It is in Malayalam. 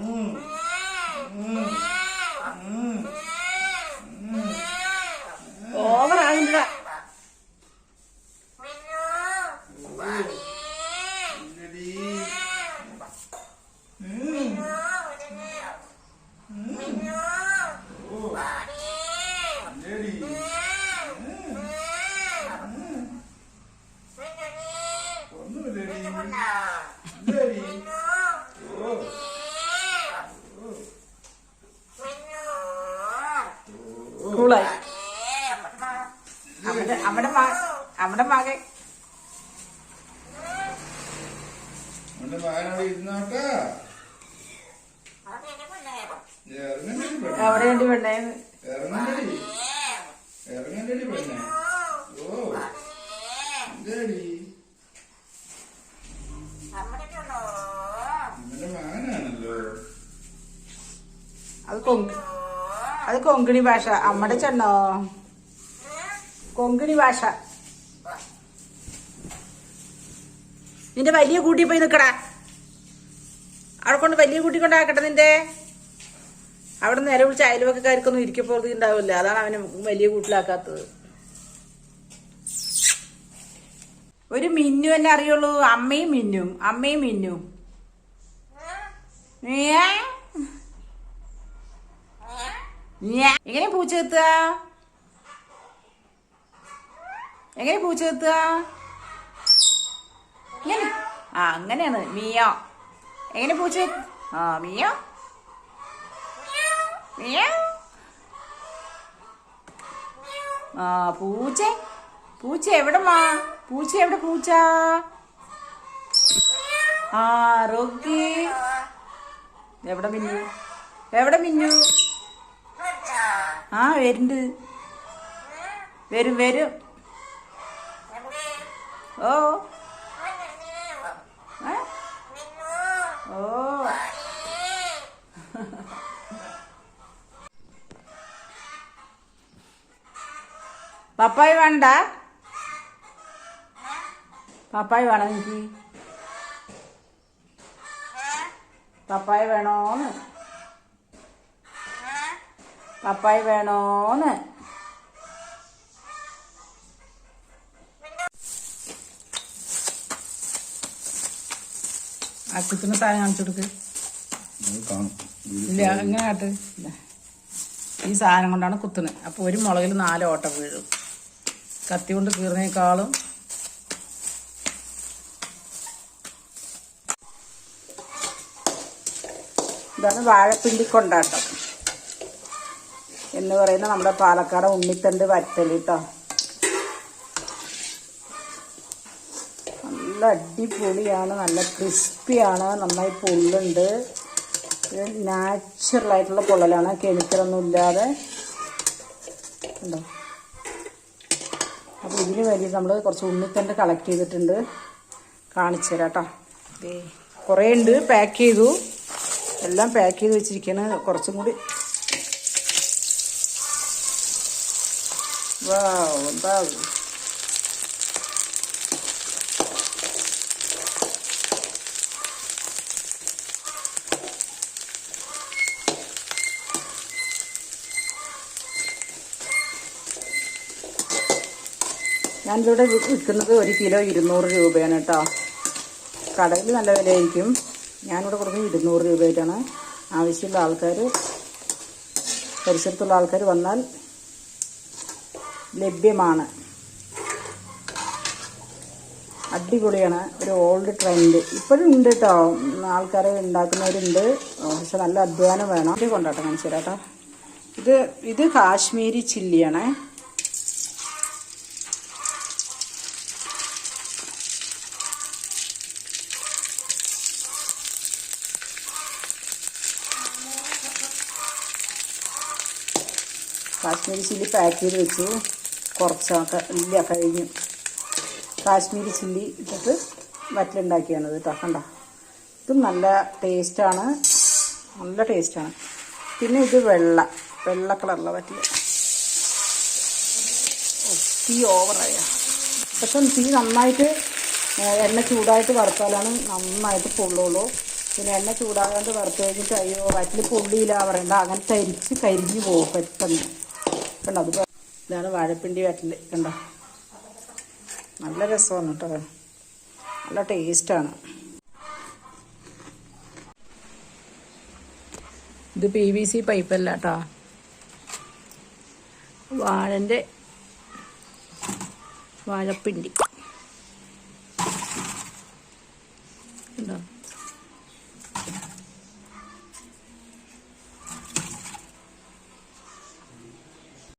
อืมอืมอืมอืม ഓവറാകണ്ട അവിടെ അവിടെ മകൻ. എവിടെയുണ്ട് പെണ്ണേ. ഇറങ്ങണ്ടടി ഇറങ്ങണ്ടടി പെണ്ണെ. ഓ അത് കൊങ്കണി അത് കൊങ്കിണി ഭാഷ. അമ്മടെ ചെണ്ണോ കൊങ്കിണി ഭാഷ. നിന്റെ വലിയ കൂട്ടി പോയി നിൽക്കടാ അവിടെ കൊണ്ട് വലിയ കൂട്ടി കൊണ്ടാക്കട്ടെ നിന്റെ. അവിടെ നേരെ വിളിച്ച അയൽവക്കാർക്കൊന്നും ഇരിക്കപ്പോറത് ഉണ്ടാവില്ല. അതാണ് അവന് വലിയ കൂട്ടിലാക്കാത്തത്. ഒരു മിന്നു എന്നെ അറിയുള്ളൂ. അമ്മയും മിന്നും. അമ്മയും മിന്നും. ഇങ്ങനെ പൂച്ച കത്തുക എങ്ങനെ പൂച്ച കത്തുക ഇങ്ങനെ. ആ അങ്ങനെയാണ്. മിയോ. എങ്ങനെ പൂച്ച ആ മിയോ. മിയോ. ആ പൂച്ച. പൂച്ച മാ? പൂച്ച എവിടെ പൂച്ച? ആ റോക്കി. എവിടെ മിന്നു? എവിടെ മിന്നു? ആ വരുന്നുണ്ട്. വരും വരും. ഓ? ഓ. പപ്പായ വേണ്ട? പപ്പായ വേണം എനിക്ക്. പപ്പായ വേണോന്ന്. പപ്പായ വേണോന്ന്. ആ സാധനം കാണിച്ചു കൊടുക്ക്. ഇല്ല എങ്ങനെ. ഈ സാധനം കൊണ്ടാണ് കുത്തുന്നത് അപ്പോൾ ഒരു മുളകിൽ നാല് ഓട്ട വീഴും. കത്തി കൊണ്ട് കീറുന്നേക്കാളും ഇതാണ് വാഴപ്പിണ്ടി കൊണ്ടാട്ടം. എന്ന് പറയുന്ന നമ്മുടെ പാലക്കാട് ഉണ്ണിത്തണ്ട് വറ്റൽ കേട്ടോ. നല്ല അടിപൊളിയാണ് നല്ല ക്രിസ്പിയാണ് നന്നായി പൊള്ളുണ്ട്. ഇത് നാച്ചുറൽ ആയിട്ടുള്ള പൊള്ളലാണ് കെമിക്കലൊന്നും ഇല്ലാതെ ഉണ്ടോ അപ്പോൾ ഇതിന് വേണ്ടി നമ്മൾ കുറച്ച് ഉണ്ണിത്തണ്ട് കളക്ട് ചെയ്തിട്ടുണ്ട്. കാണിച്ചു തരാം കേട്ടോ. കുറേ ഉണ്ട് പാക്ക് ചെയ്തു. എല്ലാം പാക്ക് ചെയ്ത് വെച്ചിരിക്കുകയാണ് കുറച്ചും കൂടി. വാ എന്താ ഞാനിവിടെ വിൽക്കുന്നത് ഒരു കിലോ ഇരുന്നൂറ് രൂപയാണ് കേട്ടോ. കടയിൽ നല്ല വിലയായിരിക്കും. ഞാനിവിടെ കൊടുക്കുന്നത് ഇരുന്നൂറ് രൂപയായിട്ടാണ്. ആവശ്യമുള്ള ആൾക്കാർ പരിസരത്തുള്ള ആൾക്കാർ വന്നാൽ ലഭ്യമാണ്. അടിപൊളിയാണ്. ഒരു ഓൾഡ് ട്രെൻഡ് ഇപ്പോഴും ഉണ്ട് കേട്ടോ. ആൾക്കാർ ഉണ്ടാക്കുന്നവരുണ്ട്. പക്ഷെ നല്ല അധ്വാനം വേണം. ഇത് കൊണ്ടാട്ടോ കേട്ടോ. ഇത് ഇത് കാശ്മീരി ചില്ലിയാണേ. കാശ്മീരി ചില്ലി പാക്ക് ചെയ്ത് വെച്ചു. കുറച്ചൊക്കെ ഇല്ല കഴിഞ്ഞു. കാശ്മീരി ചില്ലി ഇട്ടിട്ട് വറ്റലുണ്ടാക്കിയാണ് കേട്ടോ കണ്ട? ഇതും നല്ല ടേസ്റ്റാണ് നല്ല ടേസ്റ്റാണ് പിന്നെ ഇത് വെള്ള വെള്ള കളറുള്ള വറ്റൽ തീ ഓവറായ? പക്ഷെ തീ നന്നായിട്ട് എണ്ണ ചൂടായിട്ട് വറുത്താലാണ് നന്നായിട്ട് പൊള്ളുള്ളൂ. പിന്നെ എണ്ണ ചൂടാകാണ്ട് വറുത്ത് കഴിഞ്ഞിട്ട് അയ്യോ വറ്റിൽ പൊള്ളിയില്ല പറയണ്ട. അങ്ങനെ തരിച്ച് കരിഞ്ഞു പോകും പെട്ടെന്ന്. കണ്ടോ? അത് ഇതാണ് വാഴപ്പിണ്ടി വറ്റൽ കണ്ടോ? നല്ല രസമാണ് കേട്ടോ നല്ല ടേസ്റ്റാണ് ഇത് പി വി സി പൈപ്പല്ല കേട്ടോ വാഴന്റെ വാഴപ്പിണ്ടി. ഉണ്ടോ